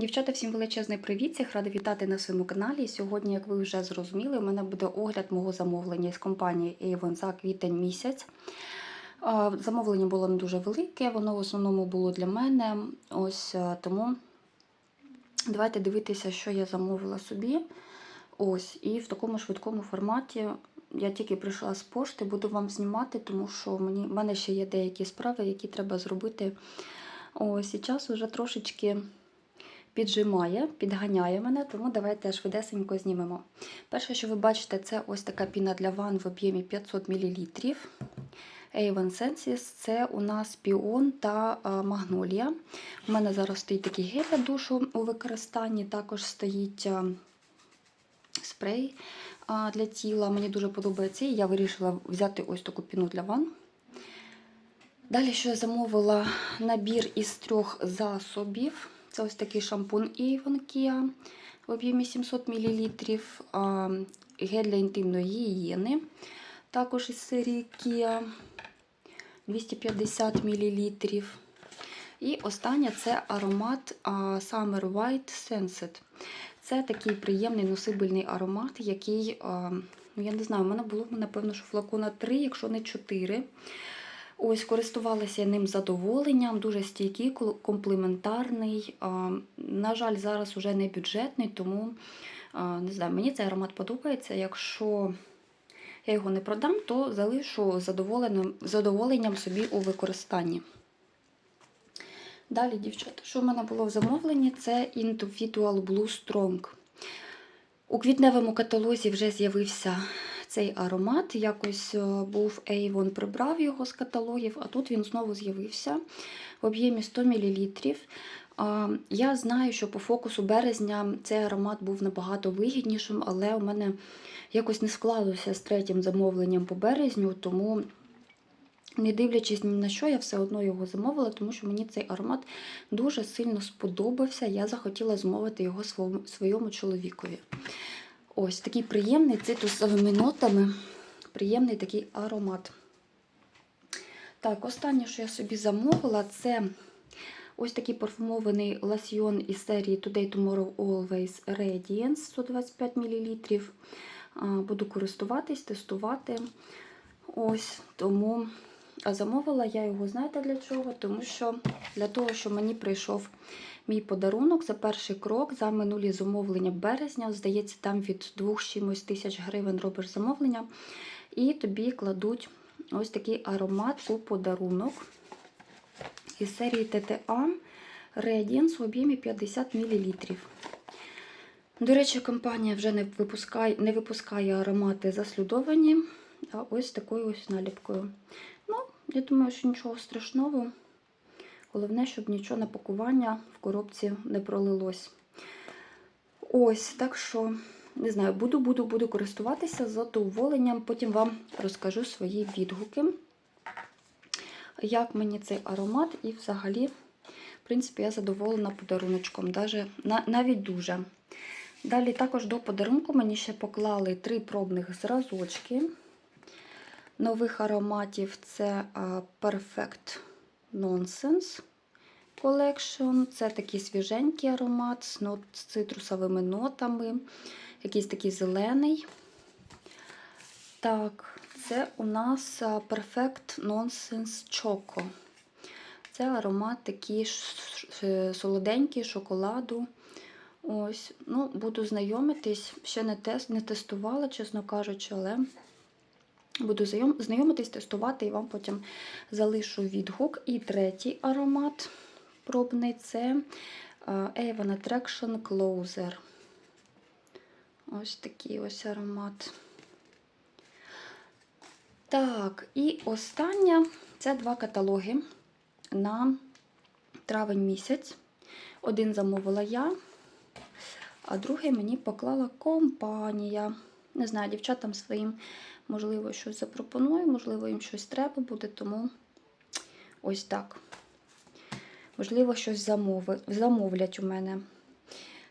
Дівчата, всім величезний привіт! Всіх рада вітати на своєму каналі. Сьогодні, як ви вже зрозуміли, у мене буде огляд мого замовлення з компанії Avon за квітень місяць. Замовлення було не дуже велике, воно в основному було для мене. Ось тому давайте дивитися, що я замовила собі. Ось, і в такому швидкому форматі я тільки прийшла з пошти, буду вам знімати, тому що мені, в мене ще є деякі справи, які треба зробити. Ось, і час вже трошечки піджимає, підганяє мене, тому давайте швидесенько знімемо. Перше, що ви бачите, це ось така піна для ванн в об'ємі 500 мл. Avon Sensis це у нас піон та магнолія. У мене зараз стоїть такий гель для душу у використанні, також стоїть спрей для тіла. Мені дуже подобається. І я вирішила взяти ось таку піну для ванн. Далі, що я замовила набір із трьох засобів. Це ось такий шампунь Avon Kia в об'ємі 700 мл, гель для інтимної гігієни, також із серії Kia 250 мл. І останнє це аромат Summer White Sunset. Це такий приємний носибельний аромат, який, ну я не знаю, у мене було, напевно, що флакона 3, якщо не 4. Ось, користувалася ним задоволенням, дуже стійкий, комплементарний. На жаль, зараз уже не бюджетний, тому не знаю, мені цей аромат подобається. Якщо я його не продам, то залишу задоволенням, задоволенням собі у використанні. Далі, дівчата, що в мене було в замовленні, це Individual Blue Strong. У квітневому каталозі вже з'явився цей аромат. Якось був Avon, прибрав його з каталогів, а тут він знову з'явився в об'ємі 100 мл. Я знаю, що по фокусу березня цей аромат був набагато вигіднішим, але у мене якось не склалося з третім замовленням по березню, тому. Не дивлячись ні на що, я все одно його замовила, тому що мені цей аромат дуже сильно сподобався. Я захотіла змовити його своєму чоловікові. Ось такий приємний цитрусовими нотами, приємний такий аромат. Так, останнє, що я собі замовила, це ось такий парфумований лосьйон із серії Today Tomorrow Always Radiance 125 мл. Буду користуватись, тестувати. Ось, тому. Замовила я його, знаєте для чого? Тому що для того, що мені прийшов мій подарунок за перший крок за минулі замовлення березня. Здається, там від 2 чимось тисяч гривень робиш замовлення. І тобі кладуть ось такий аромат у подарунок із серії TTA Radiance в об'ємі 50 мл. До речі, компанія вже не випускає, не випускає аромати заслідовані, а ось такою ось наліпкою. Ну, я думаю, що нічого страшного. Головне, щоб нічого на пакування в коробці не пролилось. Ось, так що, не знаю, буду, буду, буду користуватися задоволенням. Потім вам розкажу свої відгуки, як мені цей аромат, і взагалі, в принципі, я задоволена подаруночком, навіть дуже. Далі також до подарунку мені ще поклали три пробних зразочки. Нових ароматів це Perfect Nonsense Collection. Це такий свіженький аромат з, цитрусовими нотами, якийсь такий зелений. Так, це у нас Perfect Nonsense Choco. Це аромат такий солоденький, шоколаду. Ось, ну, Буду знайомитись, ще не тест, не тестувала, чесно кажучи, але буду знайомитись, тестувати і вам потім залишу відгук. І третій аромат пробний це Avon Attraction Closer. Ось такий ось аромат. Так, і остання це два каталоги на травень місяць. Один замовила я, а другий мені поклала компанія. Не знаю, дівчатам своїм, можливо, щось запропоную, можливо, їм щось треба буде, тому ось так. Можливо, щось замовлять у мене.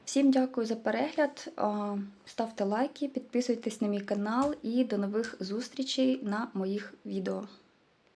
Всім дякую за перегляд. Ставте лайки, підписуйтесь на мій канал і до нових зустрічей на моїх відео.